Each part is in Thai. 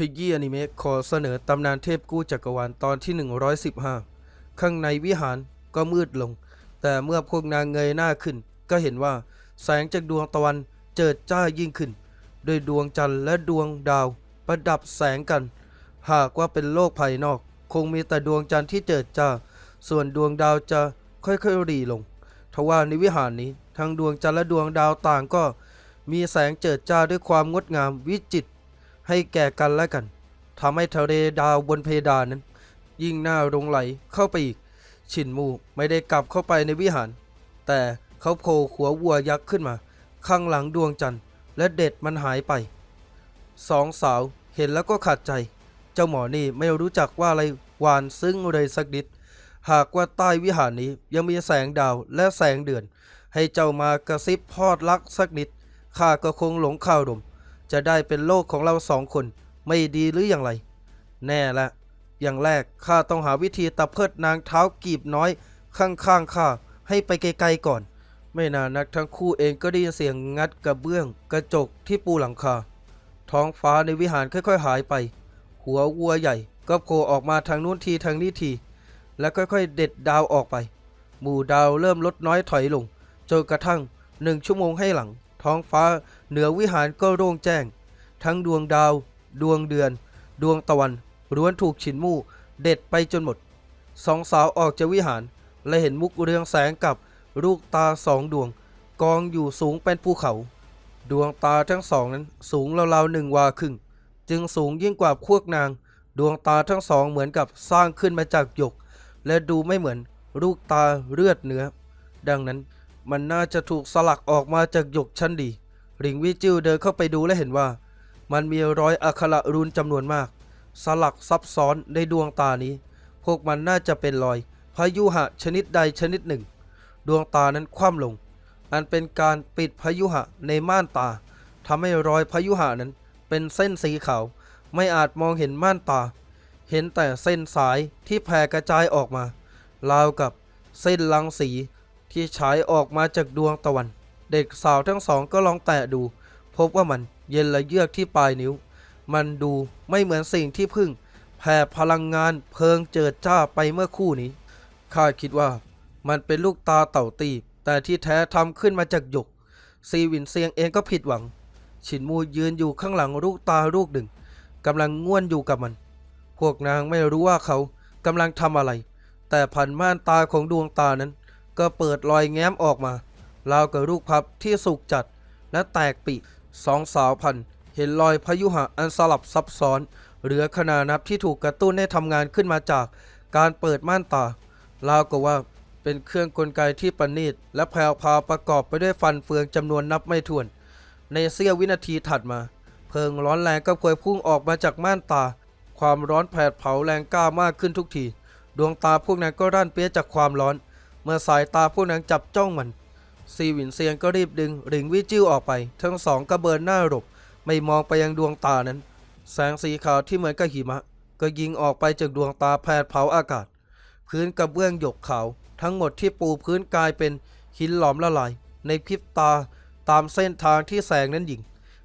ขยี้อนิเมะขอเสนอตำนานเทพกู้จักรวาลตอนที่ 115 ข้างในวิหารก็มืดลง แต่เมื่อพวกนางเงยหน้าขึ้น ก็เห็นว่าแสงจากดวงตะวันเจิดจ้ายิ่งขึ้น โดยดวงจันทร์และดวงดาวประดับแสงกัน หากว่าเป็นโลกภายนอก คงมีแต่ดวงจันทร์ที่เจิดจ้า ส่วนดวงดาวจะค่อยๆรีลง ทว่าในวิหารนี้ทั้งดวงจันทร์และดวงดาวต่างก็ มีแสงเจิดจ้าด้วยความงดงามวิจิตร ให้แก่กันและกันทำให้ทะเลดาวบนเพดานนั้น ยิ่งน่าลงไหลเข้าไปอีก ชินมูไม่ได้กลับเข้าไปในวิหาร แต่เขาโผล่หัววัวยักษ์ขึ้นมา ข้างหลังดวงจันทร์ และเด็ดมันหายไป สองสาวเห็นแล้วก็ขัดใจ เจ้าหมอนี่ไม่รู้จักว่าอะไรหวานซึ้งเลยสักนิด หากว่าใต้วิหารนี้ยังมีแสงดาวและแสงเดือน ให้เจ้ามากระซิบพอดรักสักนิดข้าก็คงหลงข่าวดม จะได้เป็นโลกของเราสองคนไม่ดีหรืออย่างไร แน่ละ อย่างแรกข้าต้องหาวิธีตะเพิดนางเท้ากีบน้อย ข้างๆข้าให้ไปไกลๆก่อน ไม่นานนักทั้งคู่เองก็ได้ยินเสียงงัดกระเบื้อง กระจกที่ปูหลังคา ท้องฟ้าในวิหารค่อยๆหายไป หัววัวใหญ่ก็โผล่ออกมาทางนู้นทีทางนี้ที แล้วค่อยๆ เด็ดดาวออกไป หมู่ดาวเริ่มลดน้อยถอยลงจนกระทั่งหนึ่งชั่วโมงให้หลัง ท้องฟ้า เหนือวิหารก็โล่งแจ้ง ทั้งดวงดาว ดวงเดือน ดวงตะวันล้วนถูกฉินมู่เด็ดไปจนหมด สองสาวออกจากวิหาร และเห็นมุกเรืองแสงกับลูกตาสองดวง กองอยู่สูงเป็นภูเขา ดวงตาทั้งสองนั้นสูงราวๆหนึ่งวาครึ่ง จึงสูงยิ่งกว่าพวกนาง ดวงตาทั้งสองเหมือนกับสร้างขึ้นมาจากหยก และดูไม่เหมือนลูกตาเลือดเนื้อ ดังนั้น มันน่าจะถูกสลักออกมาจากหยกชั้นดีริงวิจิวเดินเข้าไปดูและเห็นว่า มันมีรอยอักขระรุนจำนวนมาก สลักซับซ้อนในดวงตานี้ พวกมันน่าจะเป็นรอย พายุหะชนิดใดชนิดหนึ่ง ดวงตานั้นคว่ำลง อันเป็นการปิดพายุหะในม่านตาทำให้รอยพายุหะนั้น เป็นเส้นสีขาว ไม่อาจมองเห็นม่านตา เห็นแต่เส้นสายที่แผ่กระจายออกมา ราวกับเส้นลังสี ที่ฉายออกมาจากดวงตะวัน เด็กสาวทั้งสองก็ลองแตะดู พบว่ามันเย็นละเยือกที่ปลายนิ้ว มันดูไม่เหมือนสิ่งที่พึ่งแผ่พลังงานเพลิงเจิดจ้าไปเมื่อคู่นี้ข้าคิดว่ามันเป็นลูกตาเต่าตีบ แต่ที่แท้ทำขึ้นมาจากหยก ซีวินเซียงเองก็ผิดหวัง ฉินมูยืนอยู่ข้างหลังลูกตาลูกหนึ่งกำลังง่วนอยู่กับมัน พวกนางไม่รู้ว่าเขากำลังทำอะไร แต่ผ่านม่านตาของดวงตานั้น ก็เปิดรอยแง้มออกมาราวกับลูกพับที่สุกจัดและแตกปีกสองสาวพันเห็นรอยพายุหะอันสลับซับซ้อน เหลือขนานับที่ถูกกระตุ้นให้ทำงานขึ้นมาจากการเปิดม่านตาราวกับว่าเป็นเครื่องกลไกที่ประณีตและแพรวพาประกอบไปด้วยฟันเฟืองจำนวนนับไม่ถ้วน ในเสี้ยววินาทีถัดมา เพลิงร้อนแรงก็พวยพุ่งออกมาจากม่านตา ความร้อนแผดเผาแรงกล้ามากขึ้นทุกที ดวงตาพวกนั้นก็ร่านเปี้ยจากความร้อน เมื่อสายตาพวกนั้นจับจ้องมัน ซีหวินเซียงก็รีบดึงหลิงวิจิ้วออกไป ทั้งสองก็เบินหน้าหลบไม่มองไปยังดวงตานั้น แสงสีขาวที่เหมือนกับหิมะ ก็ยิงออกไปจากดวงตาแผดเผาอากาศ พื้นกระเบื้องหยกขาว ทั้งหมดที่ปูพื้นกลายเป็นหินหลอมละลาย ในพริบตาตามเส้นทางที่แสงนั้นยิง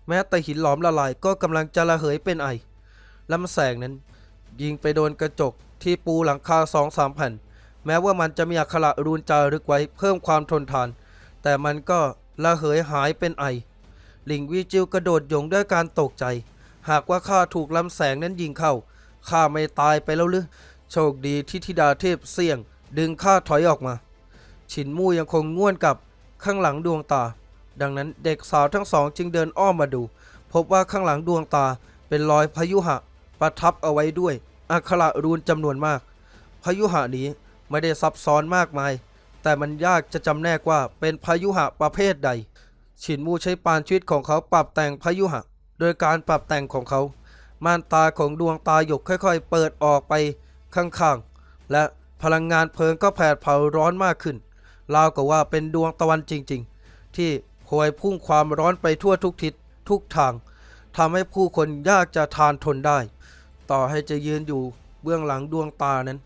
แม้แต่หินหลอมละลายก็กำลังจะระเหยเป็นไอลำแสงนั้น ยิงไปโดนกระจกที่ปูหลังคาสองสามแผ่น แม้ว่ามันจะมีอักขระรูนจารึกไว้เพิ่มความทนทาน แต่มันก็ระเหยหายเป็นไอ หลิงวิจิวกระโดดหยงด้วยการตกใจ หากว่าข้าถูกลำแสงนั้นยิงเข้าข้าไม่ตายไปแล้วหรือโชคดีที่ธิดาเทพเสี่ยง ดึงข้าถอยออกมา ฉินมู่ยังคงง่วนกับข้างหลังดวงตา ดังนั้นเด็กสาวทั้งสองจึงเดินอ้อมมาดู พบว่าข้างหลังดวงตาเป็นรอยพายุหะ ประทับเอาไว้ด้วยอักขระรูนจำนวนมากพายุหะนี้ ไม่ได้ซับซ้อนมากมาย แต่มันยากจะจำแนกว่าเป็นพายุหะประเภทใด ฉินมูใช้ปานชีวิตของเขาปรับแต่งพายุหะ โดยการปรับแต่งของเขา ม่านตาของดวงตาหยกค่อยๆ เปิดออกไปข้างๆ และพลังงานเพลิงก็แผดเผาร้อนมากขึ้นราวกับว่าเป็นดวงตะวันจริงๆ ที่พวยพุ่งความร้อนไปทั่วทุกทิศทุกทางทำให้ผู้คนยากจะทานทนได้ ต่อให้จะยืนอยู่เบื้องหลังดวงตานั้น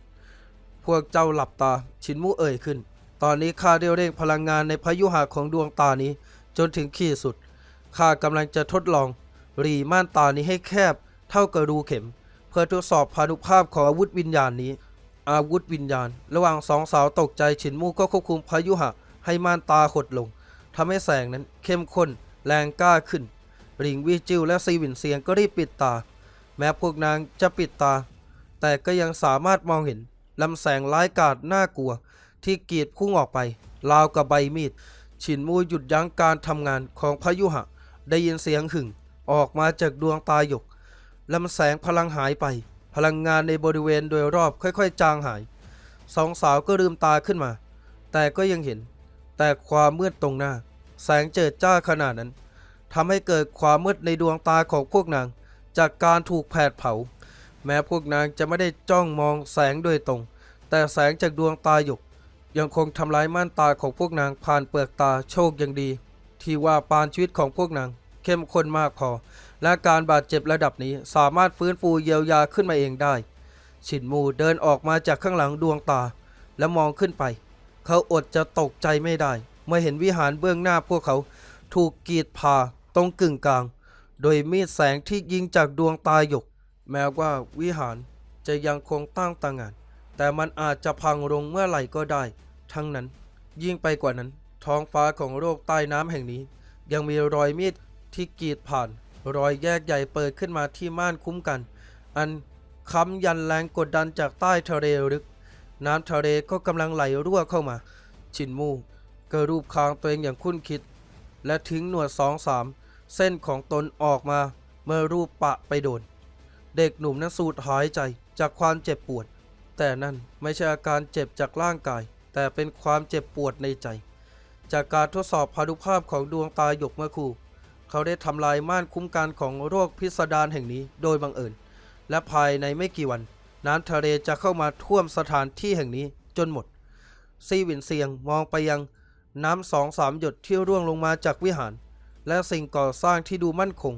พวกเจ้าหลับตา ชินมูเอ่ยขึ้น ตอนนี้ข้าได้เร่งพลังงานในพายุหะของดวงตานี้ จนถึงขีดสุด ข้ากำลังจะทดลอง รีม่านตานี้ให้แคบ เท่ากับรูเข็ม เพื่อทดสอบพานุภาพของอาวุธวิญญาณนี้ อาวุธวิญญาณ ระหว่างสองสาวตกใจฉินมูก็ควบคุมพายุหะให้ม่านตาหดลงทำให้แสงนั้นเข้มข้นแรงกล้าขึ้น ริงวิจิวและซีวินเซียงก็รีบปิดตา แม้พวกนางจะปิดตา แต่ก็ยังสามารถมองเห็น ลำแสงร้ายกาจน่ากลัว ที่กีดพุ่งออกไปราวกับใบมีด ฉินมูหยุดยั้งการทำงานของพายุหะ ได้ยินเสียงหึ่ง ออกมาจากดวงตาหยกลำแสงพลังหายไป พลังงานในบริเวณโดยรอบค่อยๆ จางหาย สองสาวก็ลืมตาขึ้นมา แต่ก็ยังเห็น แต่ความมืดตรงหน้า แสงเจิดจ้าขนาดนั้นทำให้เกิดความมืดในดวงตาของพวกนาง จากการถูกแผดเผา แม้พวกนางจะไม่ได้จ้องมองแสงโดยตรง แต่แสงจากดวงตาหยก ยังคงทำลายม่านตาของพวกนางผ่านเปลือกตาโชคยังดี ที่ว่าปานชีวิตของพวกนางเข้มข้นมากพอ และการบาดเจ็บระดับนี้สามารถฟื้นฟูเยียวยาขึ้นมาเองได้ฉินมูเดินออกมาจากข้างหลังดวงตา และมองขึ้นไป เขาอดจะตกใจไม่ได้ เมื่อเห็นวิหารเบื้องหน้าพวกเขา ถูกกรีดผ่าตรงกึ่งกลาง โดยมีดแสงที่ยิงจากดวงตาหยก แม้ว่าวิหารจะยังคงตั้งตางาน แต่มันอาจจะพังลงเมื่อไหร่ก็ได้ ทั้งนั้น ยิ่งไปกว่านั้น ท้องฟ้าของโลกใต้น้ำแห่งนี้ ยังมีรอยมีดที่กรีดผ่าน รอยแยกใหญ่เปิดขึ้นมาที่ม่านคุ้มกัน อันค้ำยันแรงกดดันจากใต้ทะเลลึก น้ำทะเลก็กำลังไหลรั่วเข้ามา ชินมูก็รูปคางตัวเองอย่างคุ้นคิด และทิ้งหนวดสองสามเส้นของตนออกมาเมื่อรูปปะไปโดน เด็กหนุ่มนั้นสูดหายใจจากความเจ็บปวด แต่นั่นไม่ใช่อาการเจ็บจากร่างกาย แต่เป็นความเจ็บปวดในใจ จากการทดสอบพานุภาพของดวงตาหยกเมื่อครู่ เขาได้ทำลายม่านคุ้มกันของโรคพิสดารแห่งนี้โดยบังเอิญ และภายในไม่กี่วัน น้ำทะเลจะเข้ามาท่วมสถานที่แห่งนี้จนหมด ซีวินเซียงมองไปยังน้ำสองสามหยดที่ร่วงลงมาจากวิหาร และสิ่งก่อสร้างที่ดูมั่นคง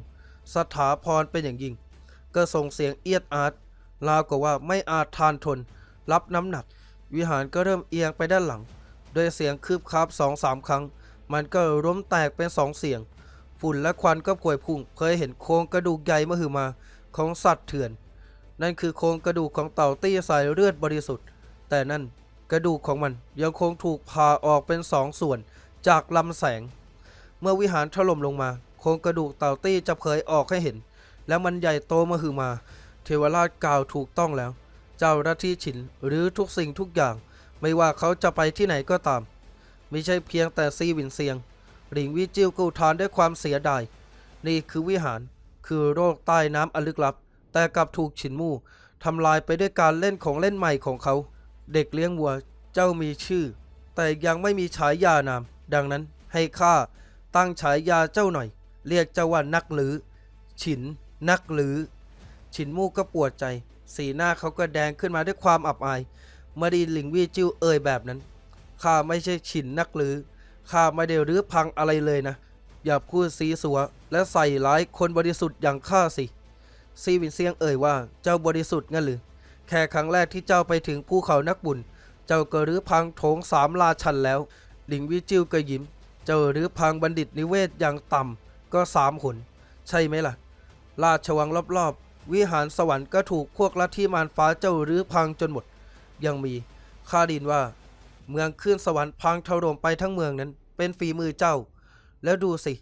สถาพรเป็นอย่างยิ่ง ก็ส่งเสียงเอียดอาร์ตราวกับว่าไม่อาจทานทน รับน้ำหนัก วิหารก็เริ่มเอียงไปด้านหลัง โดยเสียงคืบคาบสองสามครั้ง มันก็ร่มแตกเป็นสองเสียง ฝุ่นและควันก็พวยพุ่งเคยเห็นโครงกระดูกใหญ่มหึมาของสัตว์เถื่อน นั่นคือโครงกระดูกของเต่าตี้สายเลือดบริสุทธิ์ แต่นั่นกระดูกของมันยังคงถูกผ่าออกเป็นสองส่วนจากลำแสง เมื่อวิหารถล่มลงมา โครงกระดูกเต่าตี้จะเผยออกให้เห็น แล้วมันใหญ่โตมหึมา เทวราชกล่าวถูกต้องแล้ว เจ้าหน้าที่ฉินหรือทุกสิ่งทุกอย่าง ไม่ว่าเขาจะไปที่ไหนก็ตาม ไม่ใช่เพียงแต่ซีวินเซียง หลิงวิจิวกูทานด้วยความเสียดาย นี่คือวิหาร คือโรคใต้น้ำอลึกลับ แต่กลับถูกฉินมู่ทำลายไปด้วยการเล่นของเล่นใหม่ของเขา เด็กเลี้ยงวัวเจ้ามีชื่อ แต่ยังไม่มีฉายานาม ดังนั้นให้ข้าตั้งฉายาเจ้าหน่อย เรียกเจ้าว่านักหรือ ฉิน นักหรือ ฉินมู่ก็ปวดใจ สีหน้าเขาก็แดงขึ้นมาด้วยความอับอายเมื่อไดีหลิงวี่จิ้วเอ่ยแบบนั้นข้าไม่ใช่ฉินนักหรือข้าไม่ได้รื้อพังอะไรเลยนะ อย่าพูดซีสัว และใส่ร้ายคนบริสุทธิ์อย่างข้าสิซีวินเซียงเอ่ยว่าเจ้าบริสุทธิ์งั้นหรือ แค่ครั้งแรกที่เจ้าไปถึงภูเขานักบุญ เจ้าก็รื้อพังโถงสามลาชันแล้ว หลิงวิจิ้วก็ยิ้ม เจ้ารื้อพังบัณฑิตนิเวศอย่างต่ำก็สามหน ใช่ไหมล่ะ ราชวังรอบๆ วิหารสวรรค์ก็ถูกพวกลัทธิมารฟ้าเจ้ารื้อพังจนหมด ยังมีข้าดินว่า เมืองขึ้นสวรรค์พังถล่มไปทั้งเมืองนั้น เป็นฝีมือเจ้า แล้วดูสิ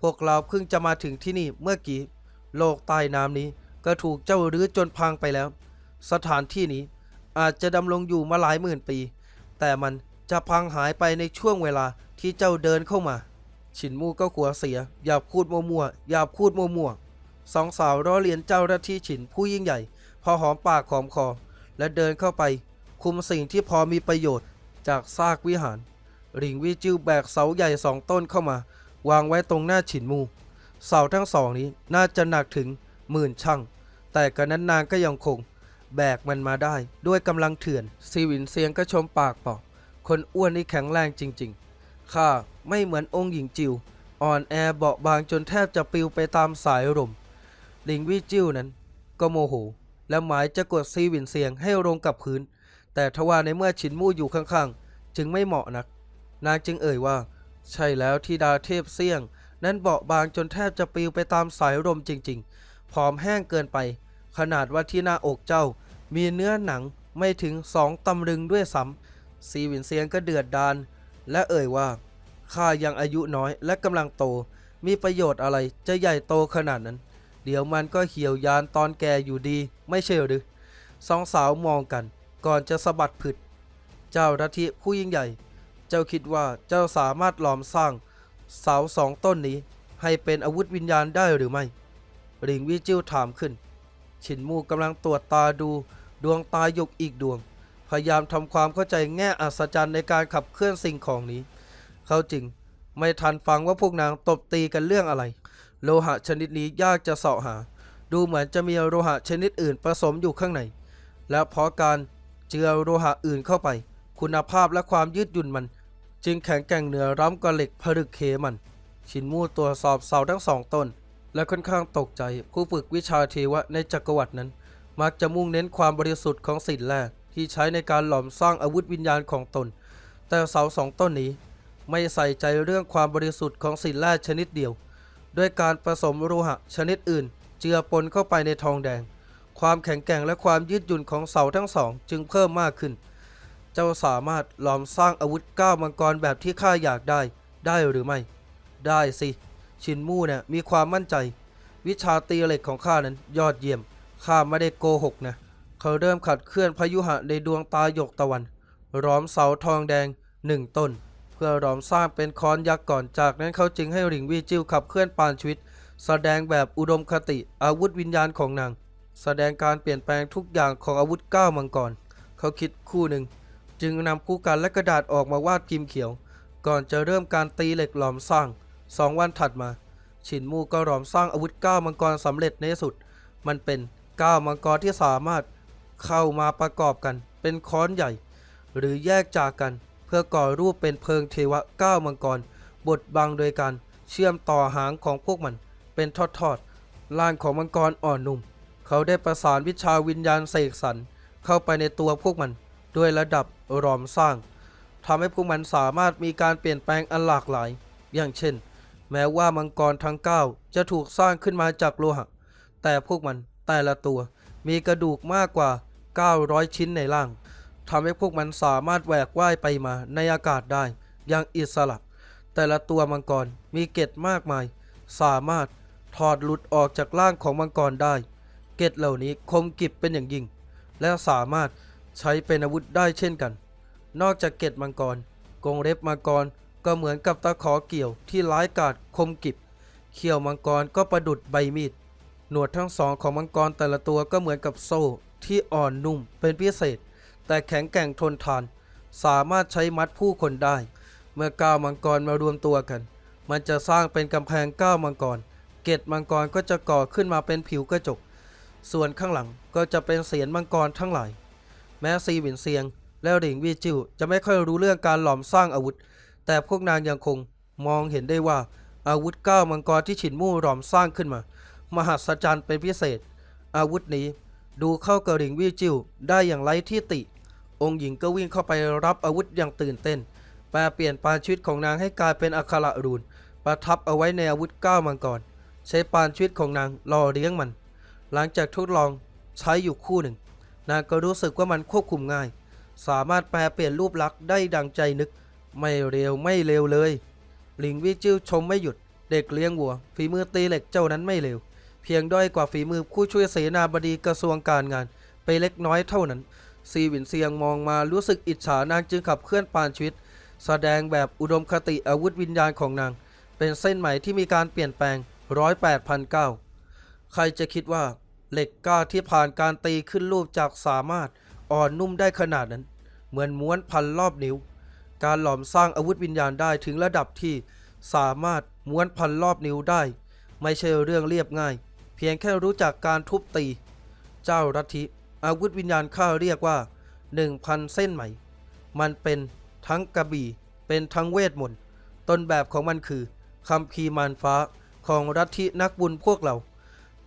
พวกเราเพิ่งจะมาถึงที่นี่เมื่อกี้ โลกใต้น้ำนี้ก็ถูกเจ้ารื้อจนพังไปแล้ว สถานที่นี้อาจจะดำรงอยู่มาหลายหมื่นปี แต่มันจะพังหายไปในช่วงเวลาที่เจ้าเดินเข้ามาฉินมู่ก็ขัวเสีย อย่าพูดมั่วๆอย่าพูดมั่วๆ สองสาวล้อเลียนเจ้าหน้าที่ฉินผู้ยิ่งใหญ่ พอหอมปากหอมคอ และเดินเข้าไป คุมสิ่งที่พอมีประโยชน์จากซากวิหาร หลิงวิจิวแบกเสาใหญ่สองต้นเข้ามา วางไว้ตรงหน้าฉินมู เสาทั้งสองนี้น่าจะหนักถึงหมื่นช่างแต่กระนั้นนางก็ยังคง แบกมันมาได้ ด้วยกำลังเถื่อนซีวินเซียงก็ชมปากบอกคนอ้วนนี่แข็งแรงจริงๆ ข้าไม่เหมือนองค์หญิงจิว อ่อนแอเบาบางจนแทบจะปลิวไปตามสายลม หลิงวิจิวนั้น ก็โมโห และหมายจะกดซีวินเซียงให้ลงกับพื้น แต่ทว่าในเมื่อฉินมู่อยู่ข้างๆ จึงไม่เหมาะนัก นางจึงเอ่ยว่า ใช่แล้วที่ดาเทพเสี่ยง นั้นเบาบางจนแทบจะปลิวไปตามสายลมจริงๆ ผอมแห้งเกินไป ขนาดว่าที่หน้าอกเจ้า มีเนื้อหนังไม่ถึงสองตำลึงด้วยซ้ำซีวินเซียงก็เดือดดานและเอ่ยว่าข้ายังอายุน้อยและกำลังโต มีประโยชน์อะไรจะใหญ่โตขนาดนั้น เดี๋ยวมันก็เหี่ยวยานตอนแก่อยู่ดี ไม่ใช่หรือสองสาวมองกัน ก่อนจะสะบัดผึด เจ้ารัทิผู้ยิ่งใหญ่ เจ้าคิดว่าเจ้าสามารถหลอมสร้าง เสาสองต้นนี้ ให้เป็นอาวุธวิญญาณได้หรือไม่หลิงวิจิ้วถามขึ้นฉินมูกำลังตรวจตาดูดวงตาหยกอีกดวง พยายามทำความเข้าใจแง่อัศจรรย์ในการขับเคลื่อนสิ่งของนี้ เขาจึงไม่ทันฟังว่าพวกนางตบตีกันเรื่องอะไร โลหะชนิดนี้ยากจะเสาะหา ดูเหมือนจะมีโลหะชนิดอื่นผสมอยู่ข้างใน และเพราะการเจือโลหะอื่นเข้าไป คุณภาพและความยืดหยุ่นมัน จึงแข็งแกร่งเหนือร้ำกว่าเหล็กผลึกเคมัน ชินมูตรวจสอบเสาทั้งสองต้น และค่อนข้างตกใจผู้ฝึกวิชาเทวะในจักรวรรดินั้น มักจะมุ่งเน้นความบริสุทธิ์ของสิ่งแรกที่ใช้ในการหลอมสร้างอาวุธวิญญาณของตน แต่เสาสองต้นนี้ ไม่ใส่ใจเรื่องความบริสุทธิ์ของสิ่งแรกชนิดเดียว ด้วยการผสมโลหะชนิดอื่น เจือปนเข้าไปในทองแดง ความแข็งแกร่งและความยืดหยุ่นของเสาทั้งสอง จึงเพิ่มมากขึ้น เจ้าสามารถหลอมสร้างอาวุธก้าวมังกรแบบที่ข้าอยากได้ ได้หรือไม่ ได้สิ ชินมู่เนี่ยมีความมั่นใจ วิชาตีเหล็กของข้านั้นยอดเยี่ยมข้าไม่ได้โกหกนะเขาเริ่มขัดเคลื่อนพายุหะในดวงตาหยกตะวันล้อมเสาทองแดงหนึ่งต้น เพื่อหลอมสร้างเป็นค้อนยักษ์ก่อนจากนั้นเขาจึงให้หลิงวีจิ้วขับเคลื่อนปานชีวิต แสดงแบบอุดมคติอาวุธวิญญาณของนาง แสดงการเปลี่ยนแปลงทุกอย่างของอาวุธก้าวมังกรเขาคิดคู่หนึ่ง จึงนำคู่กันและกระดาษออกมาวาดพิมพ์เขียว ก่อนจะเริ่มการตีเหล็กหลอมสร้างสองวันถัดมาฉินมูก็หลอมสร้างอาวุธก้าวมังกรสำเร็จในสุด มันเป็นก้าวมังกรที่สามารถเข้ามาประกอบกัน เป็นค้อนใหญ่ หรือแยกจากกัน พื่อก่อรูปเป็นเพิงเทวะก้ามังกร บดบังโดยการเชื่อมต่อหางของพวกมัน เป็นทอดๆล่างของมังกรอ่อนนุ่ม เขาได้ประสานวิชาวิญญาณเสกสรรเข้าไปในตัวพวกมัน ด้วยระดับหลอมสร้างทำให้พวกมันสามารถมีการเปลี่ยนแปลงอันหลากหลาย อย่างเช่น แม้ว่ามังกรทั้ง 9 จะถูกสร้างขึ้นมาจากโลหะ แต่พวกมันแต่ละตัวมีกระดูกมากกว่า 900 ชิ้นในร่าง ทำให้พวกมันสามารถแหวกว่ายไปมาในอากาศได้อย่างอิสระ แต่ละตัวมังกรมีเกล็ดมากมาย สามารถถอดหลุดออกจากร่างของมังกรได้ เกล็ดเหล่านี้คมกริบเป็นอย่างยิ่ง และสามารถใช้เป็นอาวุธได้เช่นกัน นอกจากเกล็ดมังกร กงเล็บมังกรก็เหมือนกับตะขอเกี่ยวที่ร้ายกาจคมกริบ เขี้ยวมังกรก็ประดุดใบมีด หนวดทั้งสองของมังกรแต่ละตัวก็เหมือนกับโซ่ที่อ่อนนุ่มเป็นพิเศษ แต่แข็งแกร่งทนทาน สามารถใช้มัดผู้คนได้ เมื่อก้าวมังกรมารวมตัวกัน มันจะสร้างเป็นกำแพงก้าวมังกร เกตมังกรก็จะก่อขึ้นมาเป็นผิวกระจก ส่วนข้างหลังก็จะเป็นเสียนมังกรทั้งหลาย แม้ซีหวินเซียง และหลิงวีจิวจะไม่ค่อยรู้เรื่องการหลอมสร้างอาวุธ แต่พวกนางยังคงมองเห็นได้ว่าอาวุธก้าวมังกรที่ฉินมู่หลอมสร้างขึ้นมา มหัศจรรย์เป็นพิเศษ อาวุธนี้ดูเข้ากับหลิงวีจิวได้อย่างไร้ที่ติ องค์หญิงก็วิ่งเข้าไปรับอาวุธอย่างตื่นเต้น แปลเปลี่ยนปานชีวิตของนางให้กลายเป็นอัคระรูน ประทับเอาไว้ในอาวุธก้าวมังกร ใช้ปานชีวิตของนางหล่อเลี้ยงมัน หลังจากทดลองใช้อยู่คู่หนึ่ง นางก็รู้สึกว่ามันควบคุมง่าย สามารถแปลเปลี่ยนรูปลักษณ์ได้ดังใจนึก ไม่เร็วไม่เร็วเลยหลิงวิจิ้วชมไม่หยุด เด็กเลี้ยงวัว ฝีมือตีเหล็กเจ้านั้นไม่เร็ว เพียงด้อยกว่าฝีมือผู้ช่วยเสนาบดีกระทรวงการงาน ไปเล็กน้อยเท่านั้น ซีหวินเซียงมองมารู้สึกอิจฉานางจึงขับเคลื่อนปานชีวิต แสดงแบบอุดมคติอาวุธวิญญาณของนาง เป็นเส้นใหม่ที่มีการเปลี่ยนแปลงร้อยแปดพันเก้าใครจะคิดว่าเหล็กกล้าที่ผ่านการตีขึ้นรูปจากสามารถอ่อนนุ่มได้ขนาดนั้น เหมือนม้วนพันรอบนิ้ว การหลอมสร้างอาวุธวิญญาณได้ถึงระดับที่สามารถม้วนพันรอบนิ้วได้ ไม่ใช่เรื่องเรียบง่าย เพียงแค่รู้จักการทุบตี เจ้ารัทิ อาวุธวิญญาณข้าเรียกว่าหนึ่งพันเส้นไหม มันเป็นทั้งกระบี่ เป็นทั้งเวทมนต์ ต้นแบบของมันคือคำพีมารฟ้าของรัทินักบุญพวกเรา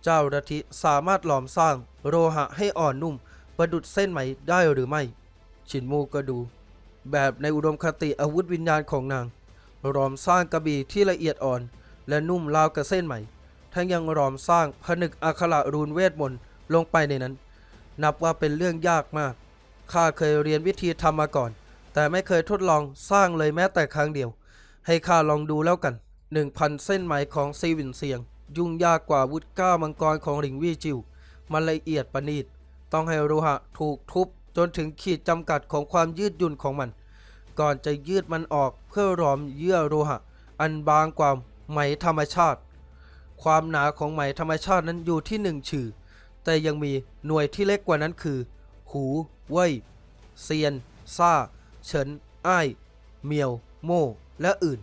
เจ้ารัทิสามารถหลอมสร้างโลหะให้อ่อนนุ่ม ประดุดเส้นไหมได้หรือไม่ ชินมูก็ดู แบบในอุดมคติอาวุธวิญญาณของนางหลอมสร้างกระบี่ที่ละเอียดอ่อน และนุ่มราวกับเส้นไหม ทั้งยังรอมสร้างผนึกอักขระรูนเวทมนต์ลงไปในนั้น นับว่าเป็นเรื่องยากมาก ข้าเคยเรียนวิธีทำมาก่อน แต่ไม่เคยทดลองสร้างเลยแม้แต่ครั้งเดียว ให้ข้าลองดูแล้วกัน 1,000 เส้นไหมของซีวินเซียง ยุ่งยากกว่าวุฒก้ามังกรของหลิงวี่จิว มันละเอียดประณีต ต้องให้โลหะถูกทุบจนถึงขีดจำกัดของความยืดหยุ่นของมัน ก่อนจะยืดมันออกเพื่อหลอมเยื่อโลหะ อันบางกว่าไหมธรรมชาติ ความหนาของไหมธรรมชาตินั้นอยู่ที่หนึ่งชื่อ แต่ยังมีหน่วยที่เล็กกว่านั้นคือ หูเว่ยเซียน ซ่า เฉิน อ้าย เมียว โม่ และอื่น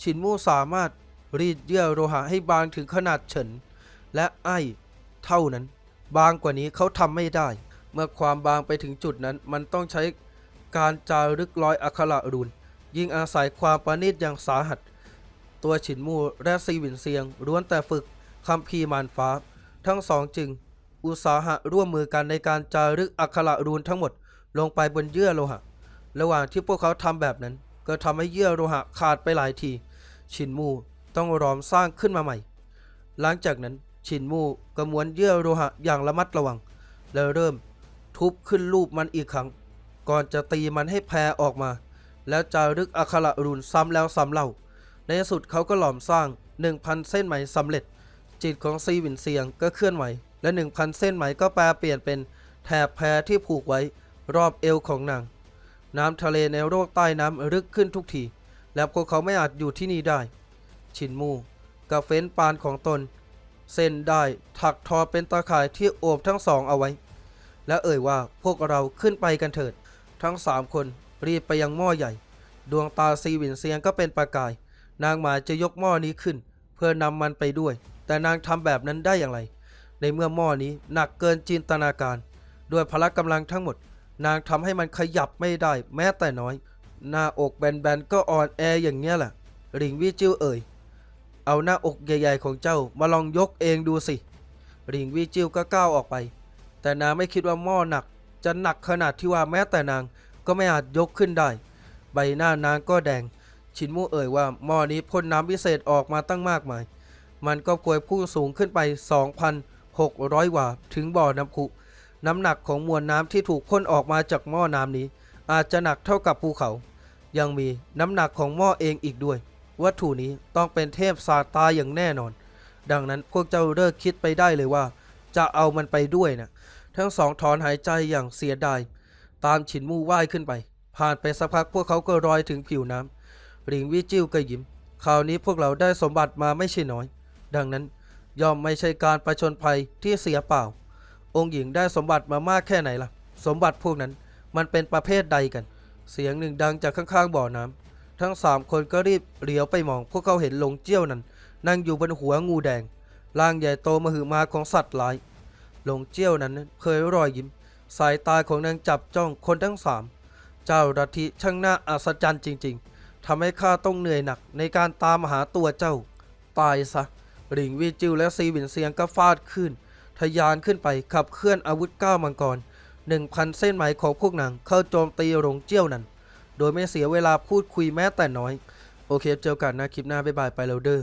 ชินมู่สามารถรีดเยื่อโลหะให้บางถึงขนาดเฉิน และไอ้าย เท่านั้น บางกว่านี้เขาทำไม่ได้ เมื่อความบางไปถึงจุดนั้นมันต้องใช้การจารึกรอยอักขระรุน ยิ่งอาศัยความประณีตอย่างสาหัส ตัวฉินมู่และซีหวินเซียงล้วนแต่ฝึกคัมภีมารฟ้า ทั้งสองจึง อุตสาหะร่วมมือกันในการจารึกอักขระรูนทั้งหมดลงไปบนเยื่อโลหะ ระหว่างที่พวกเขาทำแบบนั้น ก็ทำให้เยื่อโลหะขาดไปหลายที ชินมูต้องรอมสร้างขึ้นมาใหม่ หลังจากนั้นชินมูก็ม้วนเยื่อโลหะอย่างระมัดระวัง แล้วเริ่มทุบขึ้นรูปมันอีกครั้ง ก่อนจะตีมันให้แผ่ออกมา แล้วจารึกอักขระรูนซ้ำแล้วซ้ำเล่า ในที่สุดเขาก็หลอมสร้าง 1,000 เส้นไหมสำเร็จ จิตของซีวินเซียงก็เคลื่อนไหว และ 1,000 เส้นไหมก็แปลเปลี่ยนเป็นแถบแพรที่ผูกไว้รอบเอวของนาง น้ำทะเลในโลกใต้น้ำลึกขึ้นทุกที และพวกเขาไม่อาจอยู่ที่นี่ได้ ชินมูกับเฟ้นปานของตน เส้นได้ถักทอเป็นตาข่ายที่โอบทั้งสองเอาไว้ และเอ่ยว่าพวกเราขึ้นไปกันเถิด ทั้งสามคนรีบไปยังหม้อใหญ่ ดวงตาซีวินเซียงก็เป็นประกาย นางหมายจะยกหม้อนี้ขึ้น เพื่อนำมันไปด้วย แต่นางทำแบบนั้นได้อย่างไร ในเมื่อหม้อนี้หนักเกินจินตนาการ ด้วยพละกำลังทั้งหมด นางทำให้มันขยับไม่ได้แม้แต่น้อย หน้าอกแบนๆก็อ่อนแออย่างเงี้ยแหละหลิงวิจิ้วเอ่ย เอาหน้าอกใหญ่ ๆ ของเจ้ามาลองยกเองดูสิหลิงวิจิ้วก็ก้าวออกไป แต่นางไม่คิดว่าหม้อหนัก จะหนักขนาดที่ว่าแม้แต่นางก็ไม่อาจยกขึ้นได้ ใบหน้านางก็แดง ชินมู่เอ่ยว่าหม้อนี้พ่นน้ำพิเศษออกมาตั้งมากมาย มันก็ควรพุ่งสูงขึ้นไป 600 วา ถึงบ่อน้ำพุน้ำหนักของมวลน้ำที่ถูกพ่นออกมาจากหม้อน้ำนี้ อาจจะหนักเท่ากับภูเขา ยังมีน้ำหนักของหม้อเองอีกด้วย วัตถุนี้ต้องเป็นเทพซาตาอย่างแน่นอน ดังนั้นพวกเจ้าเลิกคิดไปได้เลยว่า จะเอามันไปด้วยนะทั้งสองถอนหายใจอย่างเสียดายตามฉินมู่ว่ายขึ้นไป ผ่านไปสักพักพวกเขาก็ลอยถึงผิวน้ำหลิงวิจิ้วก็ยิ้มคราวนี้พวกเราได้สมบัติมาไม่ใช่น้อย ดังนั้น ย่อมไม่ใช่การประชนภัยที่เสียเปล่า องค์หญิงได้สมบัติมามากแค่ไหนล่ะ สมบัติพวกนั้นมันเป็นประเภทใดกัน เสียงหนึ่งดังจากข้างๆบ่อน้ำทั้งสามคนก็รีบเหลียวไปมอง พวกเขาเห็นหลงเจี้ยวนั้น นั่งอยู่บนหัวงูแดงร่างใหญ่โตมหึมาของสัตว์ร้ายหลงเจี้ยวนั้นเคยรอยยิ้ม สายตาของนางจับจ้องคนทั้งสามเจ้ารัทิช่างน่าอัศจรรย์จริง ๆทำให้ข้าต้องเหนื่อยหนักในการตามหาตัวเจ้า ตายซะ หลิงวีจิวและซีหวินเซียงก็ฟาดขึ้นทะยานขึ้นไปขับเคลื่อนอาวุธก้ามังกรหนึ่งพันเส้นไหมของพวกนางเข้าโจมตีหลงเจี้ยวนั้น โดยไม่เสียเวลาพูดคุยแม้แต่น้อย โอเคเจอกันนะคลิปหน้าบ๊ายบายไปแล้วเด้อ